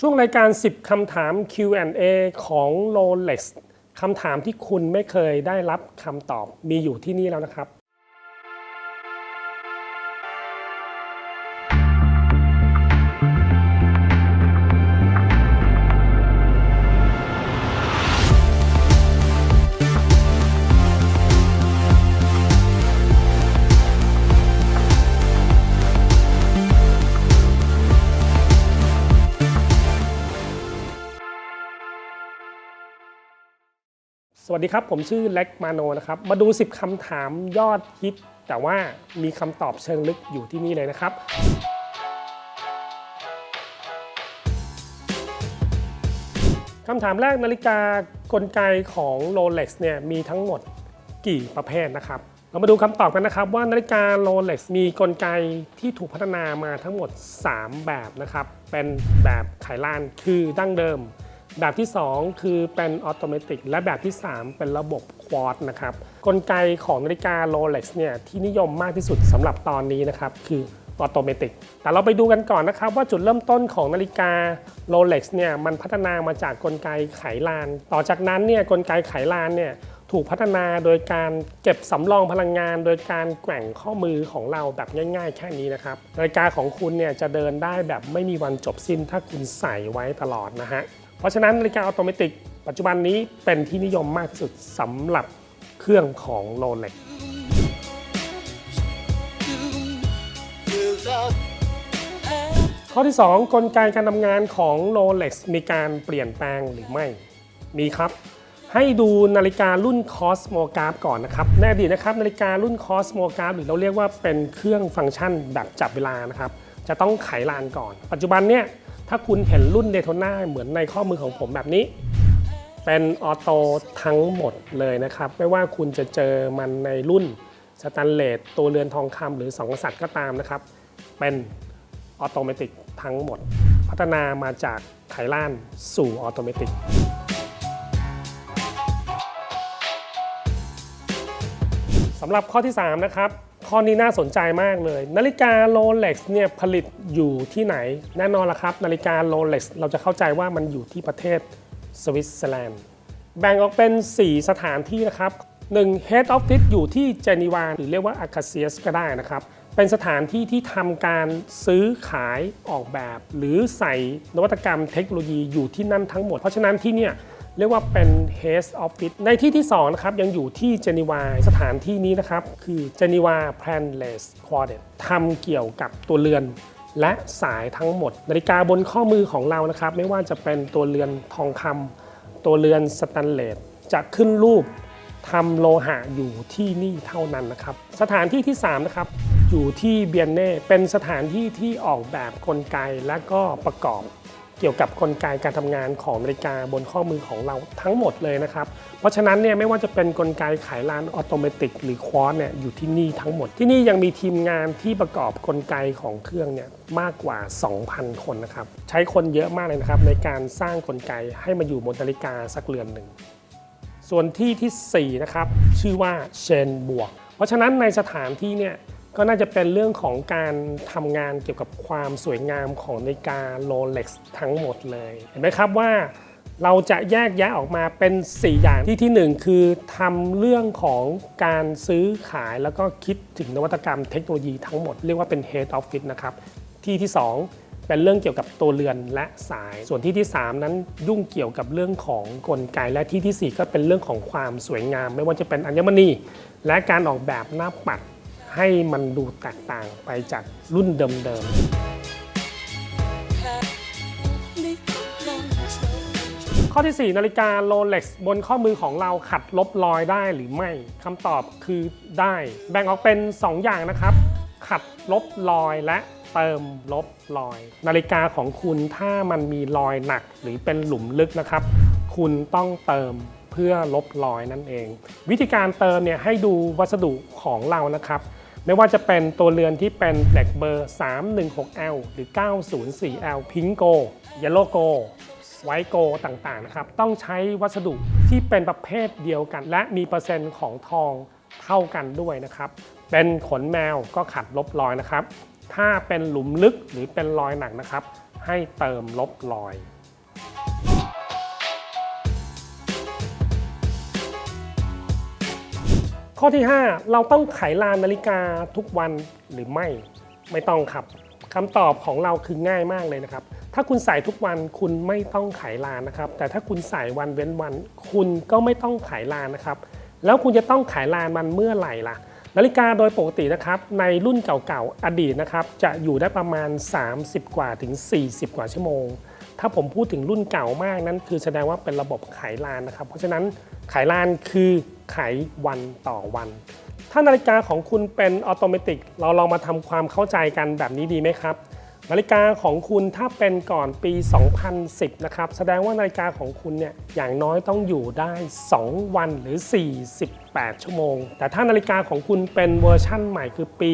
ช่วงรายการ 10 คำถาม Q&A ของ Rolex คำถามที่คุณไม่เคยได้รับคำตอบมีอยู่ที่นี่แล้วนะครับ สวัสดีครับ ผมชื่อเล็กมาโนนะครับ มาดู 10คำถามยอดฮิต แต่ว่ามีคำตอบเชิงลึกอยู่ที่นี่เลยนะครับ คำถามแรกนาฬิกากลไกของ Rolex เนี่ยมีทั้งหมดกี่ประเภทนะครับ เรามาดูคำตอบกันนะครับว่านาฬิกา Rolex มีกลไกที่ถูกพัฒนามาทั้งหมด 3 แบบนะครับ เป็นแบบไขลานคือดั้งเดิม แบบที่ 2 คือเป็นออโตเมติกและแบบที่ 3 เป็นระบบควอตนะครับกลไกของนาฬิกา Rolex เนี่ยที่นิยมมากที่สุดสำหรับตอนนี้นะครับคือออโตเมติกแต่เราไปดูกันก่อนนะครับ ว่าจุดเริ่มต้นของนาฬิกา Rolex เนี่ยมันพัฒนามาจากกลไกไขลาน ต่อจากนั้นเนี่ยกลไกไขลานเนี่ยถูกพัฒนาโดยการเก็บสำรองพลังงาน โดยการแกว่งข้อมือของเราแบบง่าย ๆ แค่นี้นะครับนาฬิกาของคุณเนี่ยจะเดินได้แบบไม่มีวันจบสิ้นถ้าคุณใส่ไว้ตลอดนะฮะ เพราะฉะนั้นนาฬิกาออโตเมติปัจจุบันนี้เป็นที่นิยมมากที่สุดสำหรับเครื่องของ Rolex ข้อที่ 2 กลไกการทำงานของ Rolex มีการเปลี่ยนแปลงหรือไม่ มีครับ ให้ดูนาฬิการุ่น Cosmograph ก่อนนะครับในอดีตนะครับนาฬิการุ่น Cosmograph หรือเราเรียกว่าเป็นเครื่องฟังก์ชันแบบจับเวลานะครับ จะต้องไขลานก่อน ปัจจุบันเนี่ย ถ้าคุณเห็นรุ่น Daytona เหมือนในข้อมือของผมแบบนี้ เป็นออโต้ทั้งหมดเลยนะครับ ไม่ว่าคุณจะเจอมันในรุ่นสแตนเลสตัวเรือนทองคำหรือสองกษัตริย์ก็ตามนะครับ เป็นออโตเมติกทั้งหมด พัฒนามาจากไขล่านสู่ออโตเมติกสำหรับข้อที่ 3 นะครับ ข้อนี้น่าสนใจมากเลย นาฬิกา Rolex เนี่ยผลิตอยู่ที่ไหน แน่นอนละครับ นาฬิกา Rolex เราจะเข้าใจว่ามันอยู่ที่ประเทศสวิตเซอร์แลนด์แบ่งออกเป็น 4 สถานที่นะครับ 1. Head Office อยู่ที่เจนีวาหรือเรียกว่า a c a c i u s ก็ได้นะครับ เป็นสถานที่ที่ทำการซื้อขายออกแบบ หรือใส่นวัตกรรมเทคโนโลยีอยู่ที่นั่นทั้งหมด เพราะฉะนั้นที่เนี่ย เรียกว่าเป็น Head Office ในที่ที่2นะครับยังอยู่ที่เจนีวาสถานที่นี้นะครับ คือเจนีวา Planless Quartet ทำเกี่ยวกับตัวเรือนและสายทั้งหมด นาฬิกาบนข้อมือของเรานะครับ ไม่ว่าจะเป็นตัวเรือนทองคำตัวเรือนสแตนเลสจะขึ้นรูปทำโลหะอยู่ที่นี่เท่านั้นนะครับ สถานที่ที่ 3 นะครับ อยู่ที่เบียนเน่เป็นสถานที่ที่ออกแบบกลไกและก็ประกอบ เกี่ยวกับกลไกการทำงานของนาฬิกาบนข้อมือของเราทั้งหมดเลยนะครับ เพราะฉะนั้นเนี่ยไม่ว่าจะเป็นกลไกขายลานออโตเมติกหรือควอสเนี่ยอยู่ที่นี่ทั้งหมด ที่นี่ยังมีทีมงานที่ประกอบกลไกของเครื่องเนี่ยมากกว่า 2,000 คนนะครับใช้คนเยอะมากเลยนะครับในการสร้างกลไกให้มาอยู่บนนาฬิกาสักเรือนหนึ่งส่วนที่ทีสี่4นะครับชื่อว่าเชนบวก เพราะฉะนั้นในสถานที่เนี่ย ก็น่าจะเป็นเรื่องของการทำงานเกี่ยวกับความสวยงามของนาฬิกา Rolex ทั้งหมดเลย เห็นไหมครับว่าเราจะแยกแยะออกมาเป็น 4 อย่างที่ทีหนึ่1 คือทำเรื่องของการซื้อขายแล้วก็คิดถึงนวัตกรรมเทคโนโลยีทั้งหมด เรียกว่าเป็น Head Office นะครับ ที่ที่ 2 เป็นเรื่องเกี่ยวกับตัวเรือนและสาย ส่วนที่ที่ 3 นั้นยุ่งเกี่ยวกับเรื่องของกลไกและที่ทีสี่4 ก็เป็นเรื่องของความสวยงาม ไม่ว่าจะเป็นอัญมณี และการออกแบบหน้าปัด ให้มันดูแตกต่างไปจากรุ่นเดิมๆ ข้อที่ 4 นาฬิกา Rolex บนข้อมือของเราขัดลบรอยได้หรือไม่คำตอบคือได้ แบ่งออกเป็น 2 อย่างนะครับ ขัดลบรอยและเติมลบรอย นาฬิกาของคุณถ้ามันมีรอยหนักหรือเป็นหลุมลึกนะครับ คุณต้องเติมเพื่อลบรอยนั่นเอง วิธีการเติมเนี่ยให้ดูวัสดุของเรานะครับ ไม่ว่าจะเป็นตัวเรือนที่เป็นเหล็กเบอร์ 316L หรือ 904L พิงโก Yellow Go ไวโกต่างๆนะครับ ต้องใช้วัสดุที่เป็นประเภทเดียวกัน และมีเปอร์เซ็นต์ของทองเท่ากันด้วยนะครับ เป็นขนแมวก็ขัดลบรอยนะครับ ถ้าเป็นหลุมลึกหรือเป็นรอยหนักนะครับ ให้เติมลบรอย ข้อที่ 5 เราต้องไขลานนาฬิกาทุกวันหรือไม่ไม่ต้องครับคำตอบของเราคือง่ายมากเลยนะครับ ถ้าคุณใส่ทุกวันคุณไม่ต้องไขลานนะครับ แต่ถ้าคุณใส่วันเว้นวัน คุณก็ไม่ต้องไขลานนะครับ แล้วคุณจะต้องไขลานมันเมื่อไหร่ล่ะ นาฬิกาโดยปกตินะครับ ในรุ่นเก่าๆอดีตนะครับ จะอยู่ได้ประมาณ 30 กว่าถึง 40 กว่าชั่วโมง ถ้าผมพูดถึงรุ่นเก่ามากนั้น คือแสดงว่าเป็นระบบไขลานนะครับ เพราะฉะนั้นไขลานคือ ไขวันต่อวัน ถ้านาฬิกาของคุณเป็นออโตเมติกเราลองมาทำความเข้าใจกันแบบนี้ดีไหมครับ นาฬิกาของคุณถ้าเป็นก่อนปี 2010 นะครับ แสดงว่านาฬิกาของคุณเนี่ยอย่างน้อยต้องอยู่ได้ 2 วันหรือ 48 ชั่วโมง แต่ถ้านาฬิกาของคุณเป็นเวอร์ชั่นใหม่คือปี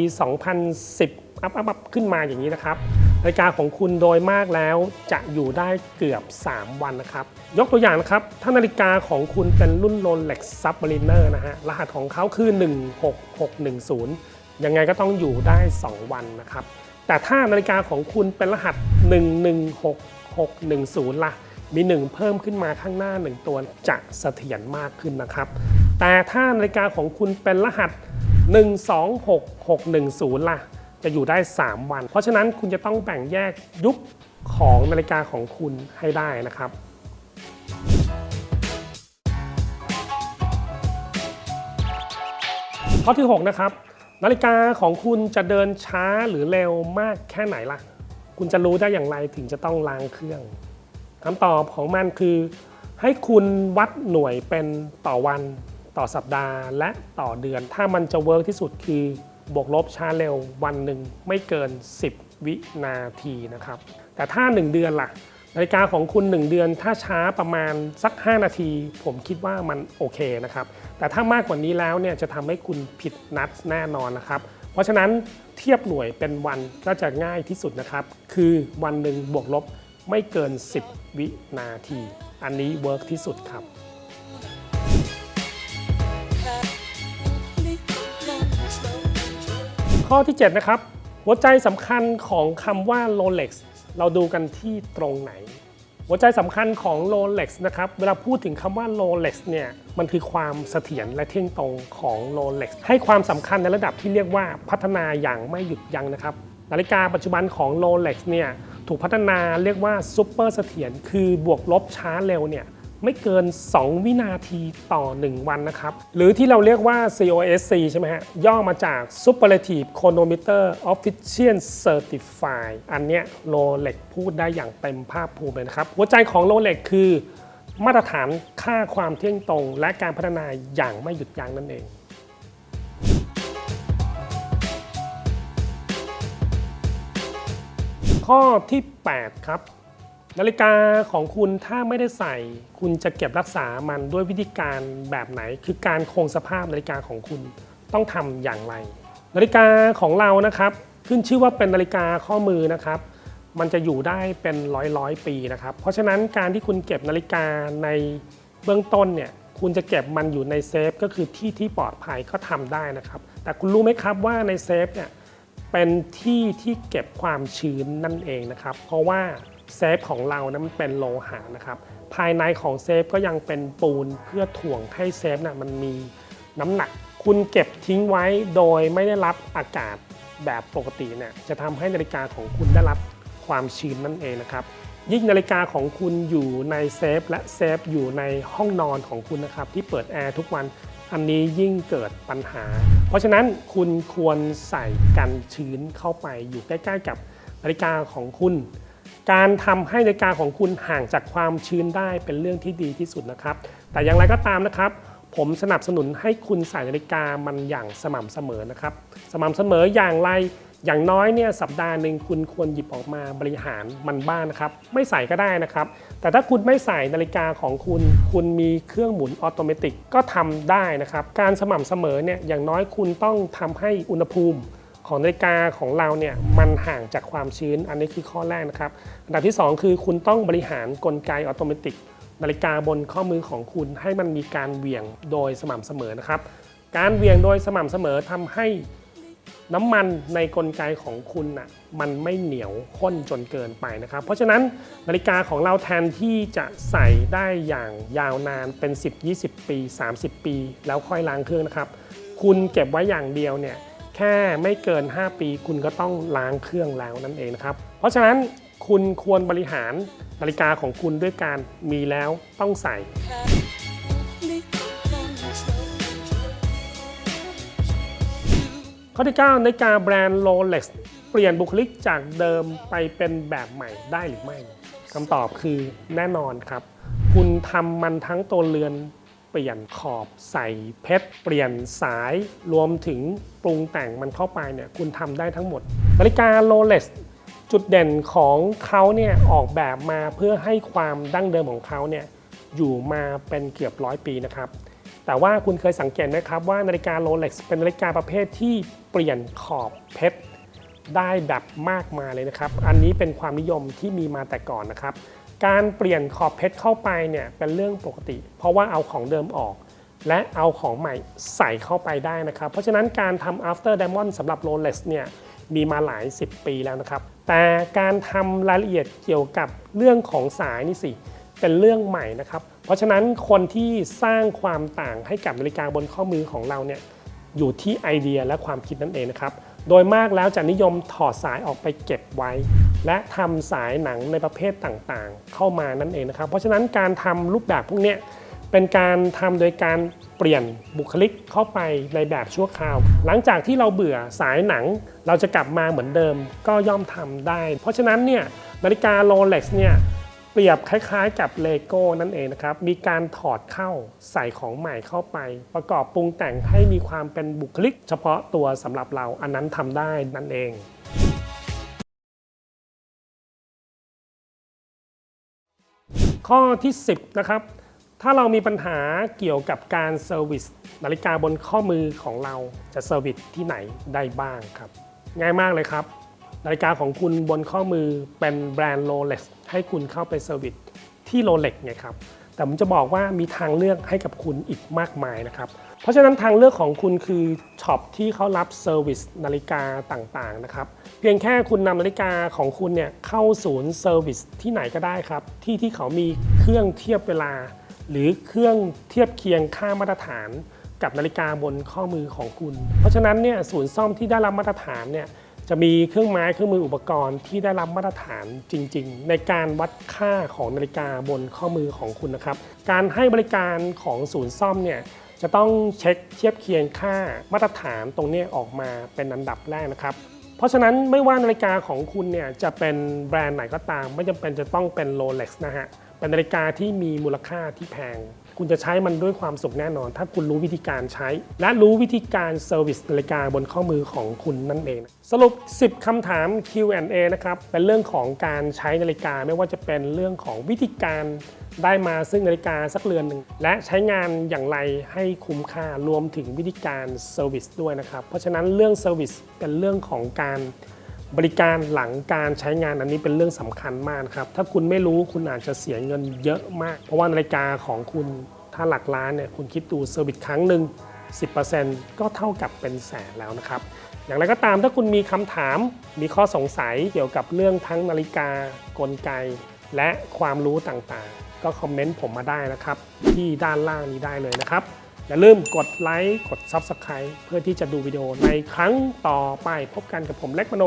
2010 อัพอัพอัพขึ้นมาอย่างนี้นะครับ นาฬิกาของคุณโดยมากแล้วจะอยู่ได้เกือบ 3 วันนะครับ ยกตัวอย่างนะครับ ถ้านาฬิกาของคุณเป็นรุ่น Rolex Submariner นะฮะ รหัสของเขาคือ 16610 ยังไงก็ต้องอยู่ได้ 2 วันนะครับ แต่ถ้านาฬิกาของคุณเป็นรหัส 116610 ล่ะ มี 1 เพิ่มขึ้นมาข้างหน้า 1 ตัวจะเสถียรมากขึ้นนะครับ แต่ถ้านาฬิกาของคุณเป็นรหัส 126610 ล่ะ จะอยู่ได้ 3 วัน เพราะฉะนั้นคุณจะต้องแบ่งแยกยุคของนาฬิกาของคุณให้ได้นะครับข้อที่ 6 นะครับ นาฬิกาของคุณจะเดินช้าหรือเร็วมากแค่ไหนล่ะ คุณจะรู้ได้อย่างไรถึงจะต้องล้างเครื่องคำตอบของมันคือ ให้คุณวัดหน่วยเป็นต่อวัน ต่อสัปดาห์ และต่อเดือน ถ้ามันจะเวิร์กที่สุดคือ บวกลบช้าเร็ววันหนึ่งไม่เกิน 10 วินาทีนะครับ แต่ถ้า 1 เดือนล่ะนาฬิกาของคุณ 1 เดือนถ้าช้าประมาณสัก 5 นาที ผมคิดว่ามันโอเคนะครับ แต่ถ้ามากกว่านี้แล้วเนี่ยจะทำให้คุณผิดนัดแน่นอนนะครับ เพราะฉะนั้นเทียบหน่วยเป็นวันก็จะง่ายที่สุดนะครับ คือวันหนึ่งบวกลบไม่เกิน 10 วินาที อันนี้เวิร์กที่สุดครับ ข้อที่ 7 นะครับ หัวใจสำคัญของคำว่า Rolex เราดูกันที่ตรงไหน หัวใจสำคัญของ Rolex นะครับ เวลาพูดถึงคำว่า Rolex เนี่ย มันคือความเสถียรและเที่ยงตรงของ Rolex ให้ความสำคัญในระดับที่เรียกว่าพัฒนาอย่างไม่หยุดยั้งนะครับ นาฬิกาปัจจุบันของ Rolex เนี่ย ถูกพัฒนาเรียกว่าซูเปอร์เสถียร คือบวกลบช้าเร็วเนี่ย ไม่เกิน 2 วินาทีต่อ 1 วันนะครับ หรือที่เราเรียกว่า COSC ใช่ไหมฮะ ย่อมาจาก Superlative Chronometer Official Certified อันเนี้ย Rolex พูดได้อย่างเต็มภาคภูมิเลยนะครับ หัวใจของ Rolex คือ มาตรฐานค่าความเที่ยงตรง และการพัฒนาอย่างไม่หยุดยั้งนั่นเองข้อที่ 8 ครับ นาฬิกาของคุณถ้าไม่ได้ใส่ คุณจะเก็บรักษามันด้วยวิธีการแบบไหน คือการคงสภาพนาฬิกาของคุณต้องทำอย่างไร นาฬิกาของเรานะครับขึ้นชื่อว่าเป็นนาฬิกาข้อมือนะครับ มันจะอยู่ได้เป็นร้อยร้อยปีนะครับ เพราะฉะนั้นการที่คุณเก็บนาฬิกาในเบื้องต้นเนี่ยคุณจะเก็บมันอยู่ในเซฟก็คือที่ที่ปลอดภัยก็ทำได้นะครับ แต่คุณรู้ไหมครับว่าในเซฟเนี่ยเป็นที่ที่เก็บความชื้นนั่นเองนะครับ เพราะว่า เซฟของเรานะมันเป็นโลหะนะครับ ภายในของเซฟก็ยังเป็นปูนเพื่อถ่วงให้เซฟน่ะมันมีน้ำหนัก คุณเก็บทิ้งไว้โดยไม่ได้รับอากาศแบบปกติเนี่ยจะทำให้นาฬิกาของคุณได้รับความชื้นนั่นเองนะครับยิ่งนาฬิกาของคุณอยู่ในเซฟและเซฟอยู่ในห้องนอนของคุณนะครับที่เปิดแอร์ทุกวันอันนี้ยิ่งเกิดปัญหา เพราะฉะนั้นคุณควรใส่กันชื้นเข้าไปอยู่ใกล้ ๆ กับนาฬิกาของคุณ การทำให้นาฬิกาของคุณห่างจากความชื้นได้เป็นเรื่องที่ดีที่สุดนะครับ แต่อย่างไรก็ตามนะครับ ผมสนับสนุนให้คุณใส่นาฬิกามันอย่างสม่ำเสมอนะครับ สม่ำเสมออย่างไรอย่างน้อยเนี่ยสัปดาห์หนึ่งคุณควรหยิบออกมาบริหารมันบ้างนะครับ ไม่ใส่ก็ได้นะครับ แต่ถ้าคุณไม่ใส่นาฬิกาของคุณ คุณมีเครื่องหมุนออโตเมติกก็ทำได้นะครับ การสม่ำเสมอเนี่ยอย่างน้อยคุณต้องทำให้อุณหภูมิ ของนาฬิกาของเราเนี่ยมันห่างจากความชื้น อันนี้คือข้อแรกนะครับ อันดับที่ 2 คือคุณต้องบริหารกลไกออโตเมติกนาฬิกาบนข้อมือของคุณให้มันมีการเหวี่ยงโดยสม่ำเสมอนะครับ การเหวี่ยงโดยสม่ำเสมอทำให้น้ำมันในกลไกของคุณน่ะมันไม่เหนียวข้นจนเกินไปนะครับ เพราะฉะนั้นนาฬิกาของเราแทนที่จะใส่ได้อย่างยาวนานเป็น 10 20 ปี 30 ปี แล้วค่อยล้างเครื่องนะครับ คุณเก็บไว้อย่างเดียวเนี่ย แค่ไม่เกิน 5 ปีคุณก็ต้องล้างเครื่องแล้วนั่นเองนะครับ เพราะฉะนั้นคุณควรบริหารนาฬิกาของคุณด้วยการมีแล้วต้องใส่ ข้อที่ 9 นาฬิกาแบรนด์ Rolex เปลี่ยนบุคลิกจากเดิมไปเป็นแบบใหม่ได้หรือไม่คำตอบคือแน่นอนครับ คุณทำมันทั้งตัวเรือน เปลี่ยนขอบใส่เพชร เปลี่ยนสายรวมถึงปรุงแต่งมันเข้าไปเนี่ยคุณทำได้ทั้งหมด นาฬิกา Rolex จุดเด่นของเขาเนี่ยออกแบบมาเพื่อให้ความดั้งเดิมของเขาเนี่ยอยู่มาเป็นเกือบร้อยปีนะครับ แต่ว่าคุณเคยสังเกตไหมครับว่านาฬิกาโรเล็กซ์เป็นนาฬิกาประเภทที่เปลี่ยนขอบเพชรได้แบบมากมายเลยนะครับ อันนี้เป็นความนิยมที่มีมาแต่ก่อนนะครับ การเปลี่ยนขอบเพชรเข้าไปเนี่ยเป็นเรื่องปกติ เพราะว่าเอาของเดิมออก และเอาของใหม่ใส่เข้าไปได้นะครับ เพราะฉะนั้นการทำ after diamond สำหรับ Rolex เนี่ยมีมาหลาย 10 ปีแล้วนะครับ แต่การทำรายละเอียดเกี่ยวกับเรื่องของสายนี่สิ เป็นเรื่องใหม่นะครับ เพราะฉะนั้นคนที่สร้างความต่างให้กับนาฬิกาบนข้อมือของเราเนี่ยอยู่ที่ไอเดียและความคิดนั่นเองนะครับ โดยมากแล้วจะนิยมถอดสายออกไปเก็บไว้ และทำสายหนังในประเภทต่างๆ เข้ามานั่นเองนะครับ เพราะฉะนั้นการทำรูปแบบพวกนี้เป็นการทำโดยการเปลี่ยนบุคลิกเข้าไปในแบบชั่วคราว หลังจากที่เราเบื่อสายหนัง เราจะกลับมาเหมือนเดิมก็ย่อมทำได้ เพราะฉะนั้นเนี่ยนาฬิกาโรเล็กซ์เนี่ย เปรียบคล้ายๆ กับเลโก้นั่นเองนะครับ มีการถอดเข้าใส่ของใหม่เข้าไป ประกอบปรุงแต่งให้มีความเป็นบุคลิก เฉพาะตัวสำหรับเราอันนั้นทำได้นั่นเองข้อที่ 10 นะครับ ถ้าเรามีปัญหาเกี่ยวกับการเซอร์วิสนาฬิกาบนข้อมือของเราจะเซอร์วิสที่ไหนได้บ้างครับ ง่ายมากเลยครับ นาฬิกาของคุณบนข้อมือเป็นแบรนด์ Rolex ให้คุณเข้าไปเซอร์วิสที่ Rolex ไงครับแต่ผมจะบอกว่ามีทางเลือกให้กับคุณอีกมากมายนะครับ เพราะฉะนั้นทางเลือกของคุณคือช็อปที่เขารับเซอร์วิสนาฬิกาต่างๆนะครับ เพียงแค่คุณนำนาฬิกาของคุณเนี่ยเข้าศูนย์เซอร์วิสที่ไหนก็ได้ครับ ที่ที่เขามีเครื่องเทียบเวลา หรือเครื่องเทียบเคียงค่ามาตรฐาน กับนาฬิกาบนข้อมือของคุณ เพราะฉะนั้นเนี่ยศูนย์ซ่อมที่ได้รับมาตรฐานเนี่ย จะมีเครื่องไม้เครื่องมืออุปกรณ์ที่ได้รับมาตรฐานจริง ๆ ในการวัดค่าของนาฬิกาบนข้อมือของคุณนะครับ การให้บริการของศูนย์ซ่อมเนี่ยจะต้องเช็คเทียบเคียงค่ามาตรฐานตรงนี้ออกมาเป็นอันดับแรกนะครับ เพราะฉะนั้นไม่ว่านาฬิกาของคุณเนี่ยจะเป็นแบรนด์ไหนก็ตาม ไม่จำเป็นจะต้องเป็น Rolex นะฮะเป็นนาฬิกาที่มีมูลค่าที่แพง คุณจะใช้มันด้วยความสุขแน่นอน ถ้าคุณรู้วิธีการใช้ และรู้วิธีการเซอร์วิสนาฬิกาบนข้อมือของคุณนั่นเอง สรุป 10คำถาม Q&A นะครับ เป็นเรื่องของการใช้นาฬิกาไม่ว่าจะเป็นเรื่องของวิธีการได้มาซึ่งนาฬิกาสักเรือนหนึ่ง และใช้งานอย่างไรให้คุ้มค่ารวมถึงวิธีการเซอร์วิสด้วยนะครับ เพราะฉะนั้นเรื่องเซอร์วิสเป็นเรื่องของการ บริการหลังการใช้งานอันนี้เป็นเรื่องสำคัญมากครับ ถ้าคุณไม่รู้คุณอาจจะเสียเงินเยอะมาก เพราะว่านาฬิกาของคุณถ้าหลักล้านเนี่ยคุณคิดดูเซอร์วิสครั้งหนึ่ง10%ก็เท่ากับเป็นแสนแล้วนะครับ อย่างไรก็ตามถ้าคุณมีคำถามมีข้อสงสัยเกี่ยวกับเรื่องทั้งนาฬิกากลไก และความรู้ต่างๆ ก็คอมเมนต์ผมมาได้นะครับ ที่ด้านล่างนี้ได้เลยนะครับ อย่าลืมกดไลค์กด Subscribe เพื่อที่จะดูวิดีโอในครั้งต่อไปพบกันกับผมเล็กมโน